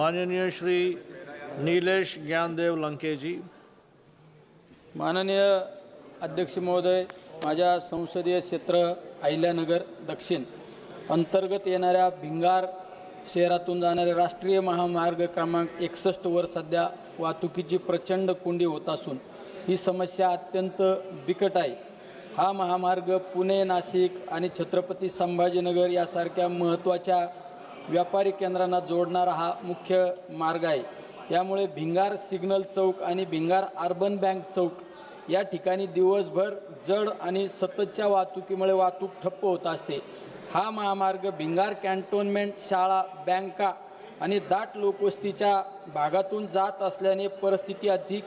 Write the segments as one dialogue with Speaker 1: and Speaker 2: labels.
Speaker 1: माननीय श्री नीलेश ज्ञानदेव लंकेजी।
Speaker 2: माननीय अध्यक्ष महोदय माझ्या संसदीय क्षेत्र अहिल्यानगर दक्षिण अंतर्गत येणाऱ्या भिंगार शहरातून जाणारे राष्ट्रीय महामार्ग क्रमांक एकसष्टवर सध्या वाहतुकीची प्रचंड कोंडी होत असून ही समस्या अत्यंत बिकट आहे. हा महामार्ग पुणे नाशिक आणि छत्रपती संभाजीनगर यासारख्या महत्त्वाच्या व्यापारी केंद्रांना जोडणारा हा मुख्य मार्ग आहे. यामुळे भिंगार सिग्नल चौक आणि भिंगार अर्बन बँक चौक या ठिकाणी दिवसभर जड आणि सततच्या वाहतुकीमुळे वाहतूक ठप्प होत असते. हा महामार्ग भिंगार कॅन्टोन्मेंट शाळा बँका आणि दाट लोकवस्तीच्या भागातून जात असल्याने परिस्थिती अधिक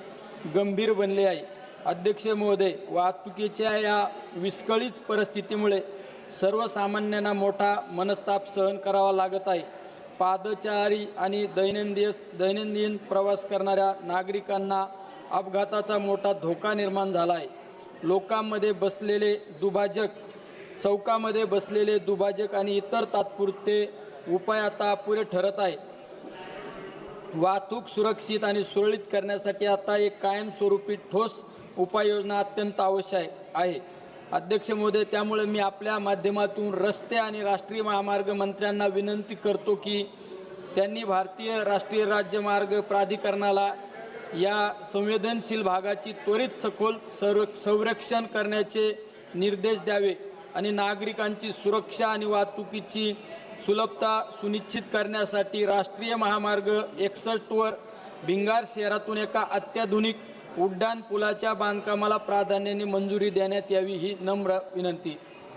Speaker 2: गंभीर बनली आहे. अध्यक्ष महोदय वाहतुकीच्या या विस्कळीत परिस्थितीमुळे सर्वसामान्यांना मोठा मनस्ताप सहन करावा लागत आहे. पादचारी आणि दैनंदिन दैनंदिन प्रवास करणाऱ्या नागरिकांना अपघाताचा मोठा धोका निर्माण झाला आहे. लोकांमध्ये बसलेले दुभाजक चौकामध्ये बसलेले दुभाजक आणि इतर तात्पुरते उपाय आता अपुरे ठरत आहे. वाहतूक सुरक्षित आणि सुरळीत करण्यासाठी आता एक कायमस्वरूपी ठोस उपाययोजना अत्यंत आवश्यक आहे. अध्यक्ष महोदय त्यामुळे मी आपल्या माध्यमातून रस्ते आणि राष्ट्रीय महामार्ग मंत्र्यांना विनंती करतो की त्यांनी भारतीय राष्ट्रीय राज्यमार्ग प्राधिकरणाला या संवेदनशील भागाची त्वरित सखोल संर संरक्षण करण्याचे निर्देश द्यावे आणि नागरिकांची सुरक्षा आणि वाहतुकीची सुलभता सुनिश्चित करण्यासाठी राष्ट्रीय महामार्ग एकसष्टवर भिंगार शहरातून एका अत्याधुनिक उड्डाण पुलाच्या बांधकामाला प्राधान्याने मंजुरी देण्यात यावी ही नम्र विनंती.